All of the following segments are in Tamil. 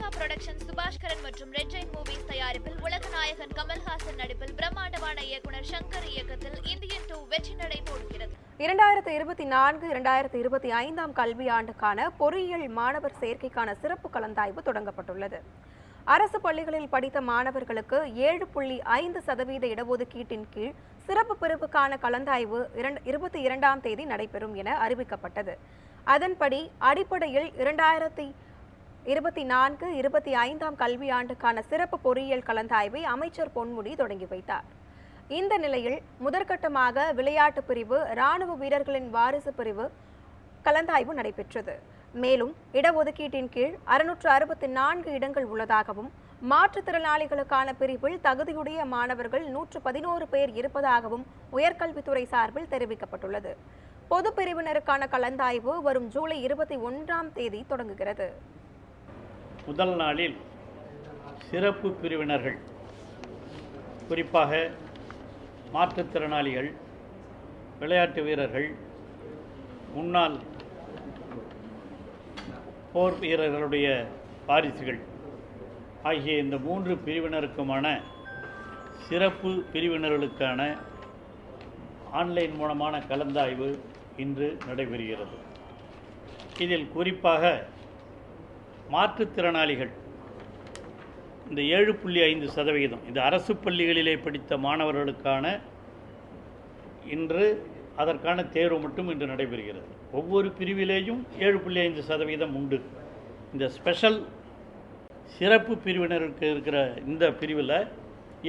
லைகா புரொடக்ஷன் சுபாஷ்கரன் மற்றும் ரெட் ஜெயின் மூவிஸ் தயாரிப்பில் உலக நாயகன் கமல்ஹாசன் நடிப்பில் பிரம்மாண்டமான இயக்குனர் சங்கர் இயக்கத்தில் இந்தியன் டூ வெற்றி நடை போடுகிறது. இரண்டாயிரத்தி இருபத்தி நான்கு இரண்டாயிரத்தி இருபத்தி ஐந்தாம் கல்வியாண்டுக்கான பொறியியல் மாணவர் சேர்க்கைக்கான சிறப்பு கலந்தாய்வு தொடங்கப்பட்டுள்ளது. அரசு பள்ளிகளில் படித்த மாணவர்களுக்கு ஏழு புள்ளி ஐந்து சதவீத இடஒதுக்கீட்டின் கீழ் சிறப்பு பிரிவுக்கான கலந்தாய்வு இரண்டு இருபத்தி இரண்டாம் தேதி நடைபெறும் என அறிவிக்கப்பட்டது. அதன்படி அடிப்படையில் இரண்டாயிரத்தி இருபத்தி நான்கு இருபத்தி ஐந்தாம் கல்வியாண்டுக்கான சிறப்பு பொறியியல் கலந்தாய்வை அமைச்சர் பொன்முடி தொடங்கி வைத்தார். இந்த நிலையில் முதற்கட்டமாக விளையாட்டு பிரிவு ராணுவ வீரர்களின் வாரிசு பிரிவு கலந்தாய்வு நடைபெற்றது. மேலும் இடஒதுக்கீட்டின் கீழ் அறுநூற்று அறுபத்தி நான்கு இடங்கள் உள்ளதாகவும் மாற்றுத்திறனாளிகளுக்கான பிரிவில் தகுதியுடைய மாணவர்கள் நூற்று பதினோரு பேர் இருப்பதாகவும் உயர்கல்வித்துறை சார்பில் தெரிவிக்கப்பட்டுள்ளது. பொது பிரிவினருக்கான கலந்தாய்வு வரும் ஜூலை இருபத்தி ஒன்றாம் தேதி தொடங்குகிறது. முதல் நாளில் சிறப்பு பிரிவினர்கள் குறிப்பாக மாற்றுத்திறனாளிகள் விளையாட்டு வீரர்கள் முன்னாள் போர் வீரர்களுடைய வாரிசுகள் ஆகிய இந்த மூன்று பிரிவினருக்குமான சிறப்பு பிரிவினர்களுக்கான ஆன்லைன் மூலமான கலந்தாய்வு இன்று நடைபெறுகிறது. இதில் குறிப்பாக மாற்றுத்திறனாளிகள். இந்த ஏழு புள்ளி ஐந்து சதவிகிதம். இது அரசு பள்ளிகளிலே படித்த மாணவர்களுக்கான இன்று அதற்கான தேர்வு மட்டும் இன்று நடைபெறுகிறது. ஒவ்வொரு பிரிவிலேயும் ஏழு புள்ளி ஐந்து சதவீதம் உண்டு. இந்த ஸ்பெஷல் சிறப்பு பிரிவினருக்கு இருக்கிற இந்த பிரிவில்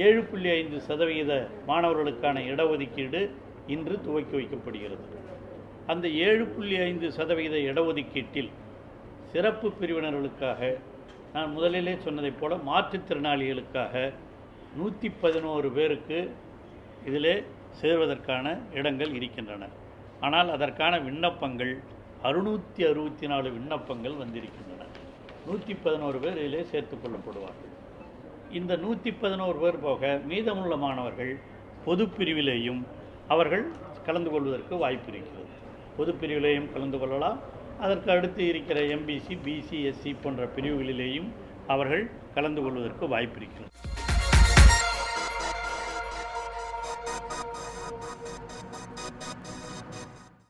ஏழு புள்ளி ஐந்து சதவிகித மாணவர்களுக்கான இடஒதுக்கீடு இன்று துவக்கி வைக்கப்படுகிறது. அந்த ஏழு புள்ளி ஐந்து சதவிகித இடஒதுக்கீட்டில் சிறப்பு பிரிவினர்களுக்காக நான் முதலிலே சொன்னதைப் போல மாற்றுத்திறனாளிகளுக்காக நூற்றி பதினோரு பேருக்கு இதிலே சேர்வதற்கான இடங்கள் இருக்கின்றன. ஆனால் அதற்கான விண்ணப்பங்கள் அறுநூற்றி அறுபத்தி நாலு விண்ணப்பங்கள் வந்திருக்கின்றன. நூற்றி பதினோரு பேர் இதிலே சேர்த்து கொள்ளப்படுவார்கள். இந்த நூற்றி பதினோரு பேர் போக மீதமுள்ள மாணவர்கள் பொது பிரிவிலேயும் அவர்கள் கலந்து கொள்வதற்கு வாய்ப்பு இருக்கிறது. பொது பிரிவிலேயும் கலந்து கொள்ளலாம் அதற்கு அடுத்து இருக்கிற எம்பிசி பிசி எஸ்சி போன்ற பிரிவுகளிலேயும் அவர்கள் கலந்து கொள்வதற்கு வாய்ப்பு இருக்கிறது.